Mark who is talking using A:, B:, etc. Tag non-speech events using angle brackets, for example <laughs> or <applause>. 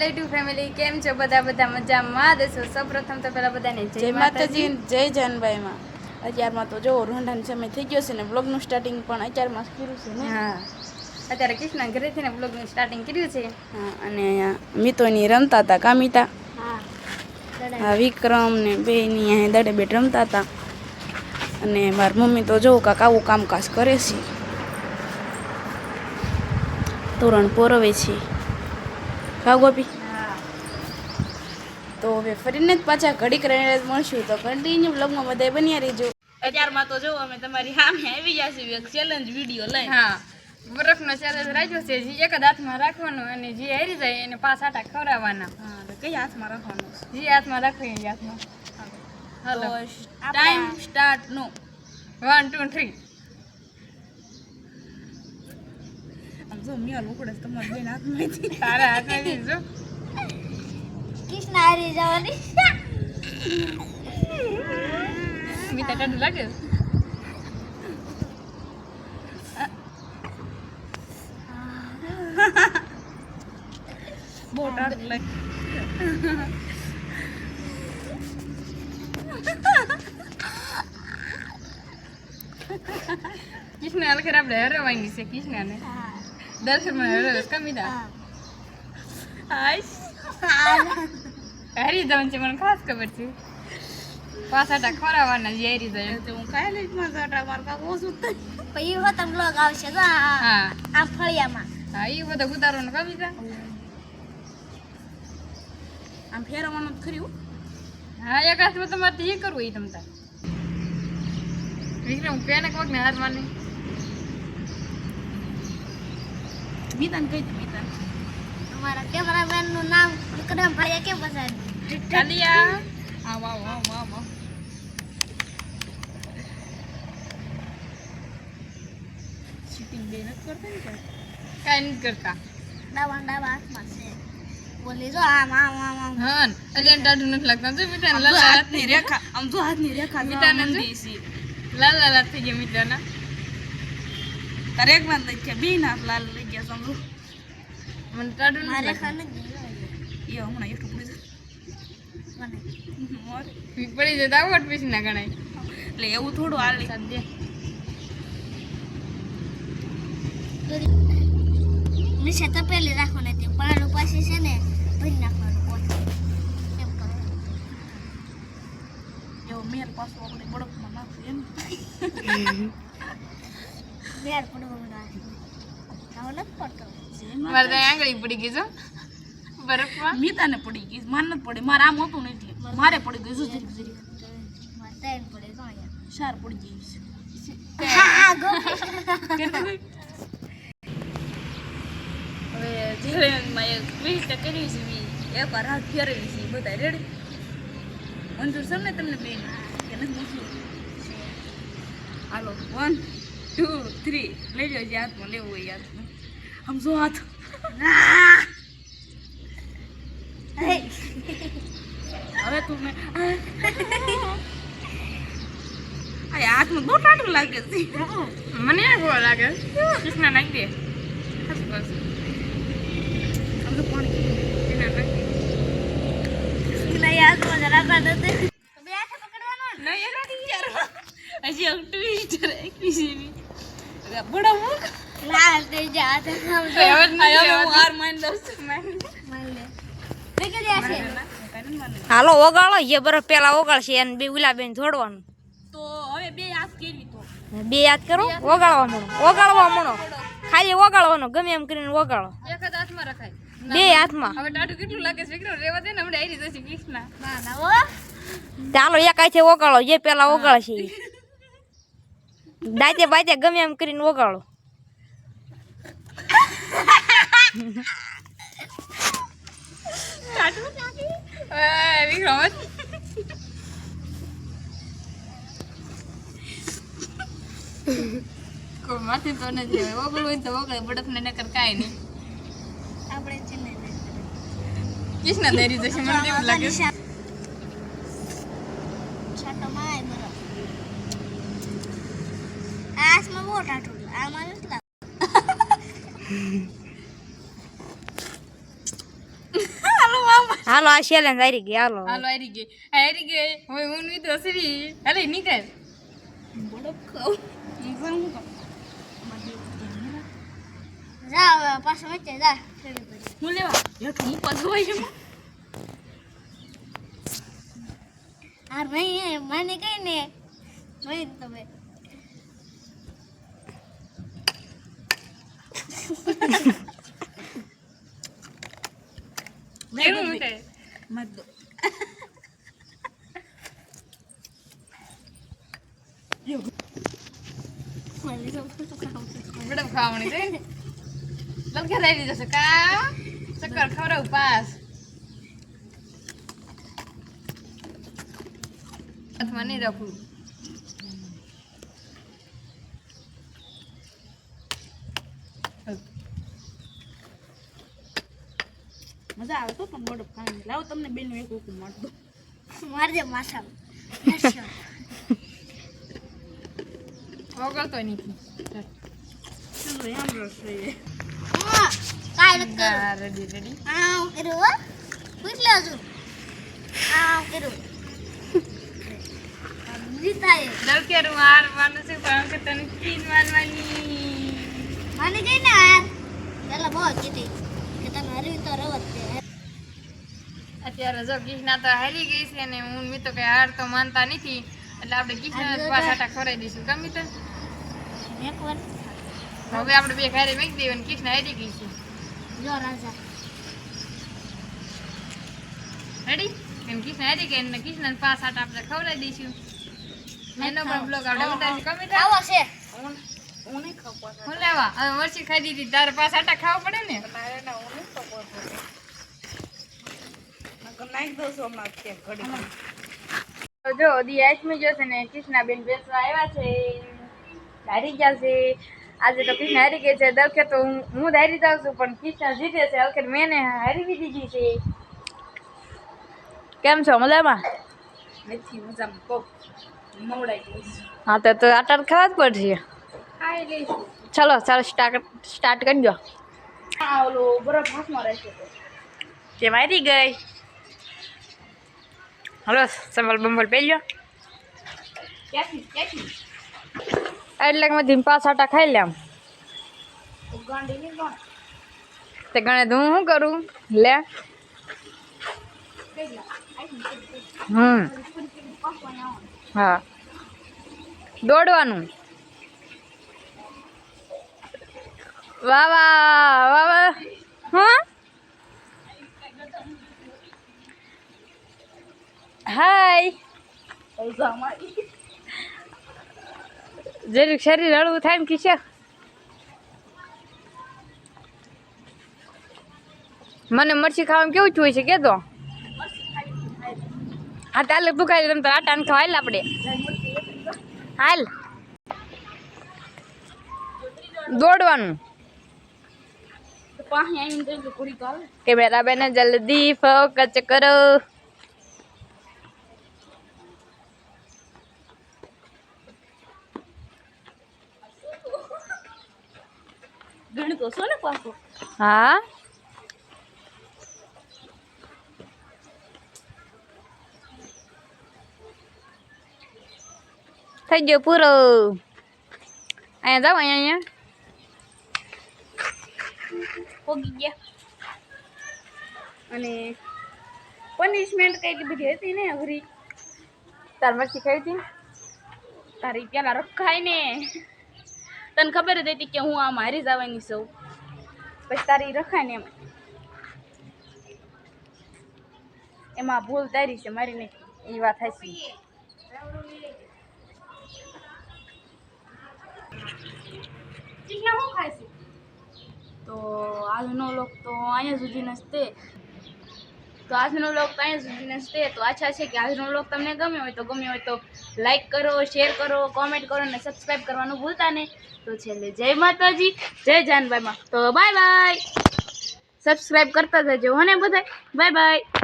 A: Hello two family કેમ છો? બધા બધા મજામાં? દેશો સૌપ્રથમ તો પહેલાં બધાને
B: જય માતાજી. જય જાનભાઈમાં. અત્યારમાં તો જો રોંઢાનો સમય થઈ ગયો છે ને બ્લોગનું સ્ટાર્ટિંગ પણ અત્યારમાં કર્યું છે ને?
A: હા. અત્યારે કૃષ્ણ ઘરેથી ને બ્લોગનું સ્ટાર્ટિંગ કર્યું છે.
B: હા અને મિતોની રમતા હતા કામિતા. હા વિક્રમ ને બેની અહીંયા દડે બેટ રમતા હતા. અને મારી મમ્મી તો જો કાંક આવું કામકાજ કરે છે. તોરણ પોરવે છે. કા ગોપી તો હવે ફરીને જ પાછા ઘડીક રહીને મળશું. તો કન્ટિન્યુ બ્લોગમાં બધા બન્યા રહીજો. અત્યારમાં તો જો અમે તમારી સામે આવી જશું એક ચેલેન્જ વીડિયો લઈ
A: હા. બરફનો ચેલેન્જ રાખ્યો છે. જે એક જ હાથમાં રાખવાનો અને જે હારી જાય એને પાંચ આટા ખવડાવવાના.
B: હા તો કઈ હાથમાં રાખવાનું?
A: જે હાથમાં રાખવી એ હાથમાં. હાલો.
B: ટાઈમ સ્ટાર્ટ નો.
A: વન ટુ થ્રી
B: જો મિયાલ ઉકળે છે તમારા બેન હાથમાંથી
A: તારા હાથમાં દીધો
C: કૃષ્ણ હારી જવાની.
A: મીઠા ટાઢું લાગે?
B: બહુ લાગે.
A: કૃષ્ણ અલખર આપણે હરવાની છે કૃષ્ણને દર્શનમાં હરવે કમીદા
B: આઈશ
A: હારી જવાનું છે મને ખાસ ખબર છે પાસાટા ખવડાવવાના જે હારી જાય
B: તો હું ખાઈ લઈશ મારા સાટા મારા કાંક ઓછું થાય
C: પછી વતન બ્લોગ આવશે તો આ
A: હા
C: આ ફળિયામાં
A: હા એ બધો ઉતારવાનો કવિતા
B: આમ ફેરવવાનું જ ખરી હો.
A: હા એક હાથમાં તમારે એ કરવું એ તમતા વિક્રમ પેને કોક ને હાથમાં નહીં
B: મીતાને કહી દે મીતાને
C: અમારા કેમેરામેનનું નામ વિક્રમ ફળિયા કેમ પસંદ
A: ચાલિયા આવ આવ આવ આવ આવ
B: શૂટિંગ બે નથી કરતા ને કાંઈ?
A: કાંઈ નથી કરતા
C: ડાબા ડાબા હાથમાં છે બોલી જો આમ આમ આમ આમ
A: હા ને એટલે એને ટાઢું નથી લાગતું જો મીઠા
B: આમ
A: લાલ
B: જો
A: લાલ
B: હાથની રેખા આમ જો હાથની રેખા
A: મીઠાને
B: મીતાને
A: જો.
B: મંદી છે
A: લાલ લાલ હાથ થઈ ગયા મીઠાના
B: તારે એક ના લઈ ગયા બે ના લાલ સમજો
A: મને નથી
C: મારે ખાને
B: એ હમણાં એટલું પડી
C: મને.
B: જાય
A: પડી જાય તો પછી ના ગણાય.
B: એટલે એવું થોડું હાલે.
A: સાધ્ય
C: નીચે તપેલી રાખવાની હતી પાણી પાસે છે ને ભરી નાખવાનું એમ કરવાનું
B: એવો મેલ પાછો આપણે બળફમાં નાખશે એમ.
C: બેર પડવાનું રાખવાનું આવું નથી પડતો
A: મારે ત્યાં આંગળી પડી ગઈ છો. બરફમાં.
B: મીતાને પડી ગઈ માર નથી પડી. મારે આમ હતું ને એટલે. મારે પડી ગઈ જરીક જરીક
C: મારે ત્રણ પડે તો અહીંયા.
B: સાર પડી ગઈ હવે ચેલેન્જમાં એક કરી છે બી એકવાર હાથ ફેરવી છે. બધા રેડી મંજૂર છે ને તમને બેન? કે નથી હાલો વન. ટુ થ્રી લઈ લો જે હાથમાં લેવું હોય હાથમાં આમ હાથ હવે તું મેં હાથમાં બહુ ટાટું લાગે છે.
A: મને ગોળ લાગે? કૃષ્ણ નાખી દે. <laughs>
B: હજી એક ટ્વિસ્ટ રાખી છે બી બડા મુખ
C: જા હાથે આમ
A: તો હવે જ
B: આયો
A: આવડતું.
B: હાર માન દઉં છું
C: છે?
D: હાલો ઓગાળો એ બરફ પેલા ઓગાળશે અને બે ઉલા બેન જોડવાનું.
B: તો હવે બે હાથ કેવી તો.
D: બે યાદ કરો? ઓગાળવા મણો ઓગાળવા મણો ખાલી ઓગાળવાનો ગમે એમ કરીને ઓગાળો.
A: એક જ હાથમાં રખાય.
D: બે હાથમાં.
A: હવે ટાટું કેટલું લાગે છે? વિક્રમ રેવા દે ને હમણાં આવી જશે કૃષ્ણ
C: ના ના
D: ચાલો એક હાથે ઓગાળો જે પેલા ઓગાળશે. ઈ. બાદે ગમે એમ કરીને.
A: કોઈ માથે તો નથી હવે હોય તો ઓગળે બડફ ને નકર કાંઈ નહીં
C: આપણે
A: કૃષ્ણ દેરી જશે મને એવું લાગે છે.
C: છાતો માય બરફ આસમાં બહુ ટાટું આમાં નથી લાગતું
D: હાલો આ ચેલેન્જ હારી ગઈ હાલો.
A: હાલો હારી ગઈ. આ હારી ગઈ. હવે હું ની તો હસવી. હાલે નીકળ. બડક ખાવ હું
C: જા પાછો વચ્ચે જા
A: હું લેવા એક હું હોય છું?
C: આ નહીં મને કઈ ને જોઈ તમે.
A: એવું મૂકે
C: મને તો બધું ખાવું છે.
A: બડક ખાવણી છે લલકે રહી ચક્કર ખવડાવ પાસ હાથમાં નહીં રાખવું
B: મજા આવે તો પણ બડપ ખાવાની. લાવો તમને બેન એક ઉકું માર
C: મારજે માથા વગર તો
A: નહીં રેડી રેડી
C: આમ કર્યું હો પૂછ લે હજુ આમ કર્યું જીતાય.
A: દલકેરું હાર માનું છે પણ કે તને ચીન માનવાની.
C: મને કઈ ને પેલા બહુ કીધી કે હરવી તો રવત છે
A: અત્યારે જો કૃષ્ણા તો હારી ગઈ છે ને હું મી તો કઈ હાર તો માનતા નથી. એટલે આપણે કૃષ્ણ પાછાટા ખોરાઈ દઈશું. ગમે તો. હવે આપણે બે ઘરે મેક દઈએ અને કૃષ્ણ હારી ગઈ છે.
C: જો રાજા.
A: રેડી એમ કૃષ્ણ હારી ગઈ અને કૃષ્ણ પાછાટા આપણે ખવડાવી દઈશું. એનો પણ બ્લોગ આપણે ઉતારશું તો.
C: આવો છે.
B: હું નહીં ખાવ
A: હું લેવા? હવે મરચી ખાઈ દીધી તારે પાછાટા ખાવા પડે ને? જો દી આઠમી જશે ને કૃષ્ણા બેન બેસવા આવ્યા છે. હારી ગયા છે. આજે તો કૃષ્ણ હારી ગઈ છે. દરખે તો હું હું જ હારી જાઉં છું પણ કૃષ્ણ જીતે છે. અલખે મેં હારી બી દીધી છે. કેમ છો? મજામાં?
B: નથી મજામાં. કોક
A: હા તો તો આટાર ખાવા જ પડશે. ચલો ચાલો સ્ટાર્ટ સ્ટાર્ટ કરી દો
B: આ ઓલો બરફ હાથમાં રહેશે તે
A: મારી ગઈ. હલો સંભલ બંબલ પહેર્યો. એટલે કે મેં પાસ આટા ખાઈ લેમ તે ગણે. હું શું કરું? લે. હમ. હા. દોડવાનું. વાહ વાહ વાહ વાહ. હા? હાય. જરીક શરીર હળવું થાય ને ખીશે મને મરચી ખાવાનું કેવું થયું છે, કેતો? હા તાલે તું ખાઈ રમતા આટા ને ખવાય આપણે હાલ. દોડવાનું
B: પાસે આવીને તો એટલું કુડી તો આવે
A: કેમેરા બેન જલ્દી ફોકસ કરો. હા? થઈ ગયો પૂરો. અહીંયા જાઓ અહીંયા અહીંયા.
B: પોગી ગયા. અને પનિશમેન્ટ કઈ બધી હતી ને અઘરી?
A: તાર મરચી ખાઈ હતી?
B: તારી પેલા રખાય ને. તને ખબર જ હતી કે હું આમ હારી જવાની છું. પછી તારી રખાય ને એમાં. એમાં ભૂલ તારી છે મારી નહીં.
A: એ વાત હશે
B: શું ખાય છે તો આજનો લોક તો અહીંયા સુધીનો જ તે આજનો લોક તો અહીંયા સુધીનો જ તે આશા છે કે આજનો લોક તમને ગમ્યો હોય તો ગમ્યો હોય તો લાઈક કરો શેર કરો કોમેન્ટ કરો અને સબસ્ક્રાઈબ કરવાનું ભૂલતા નહીં. તો છેલ્લે જય માતાજી, જય જાનબાઈમાં તો બાય બાય સબસ્ક્રાઈબ કરતા જજો હો ને બધાય. Bye bye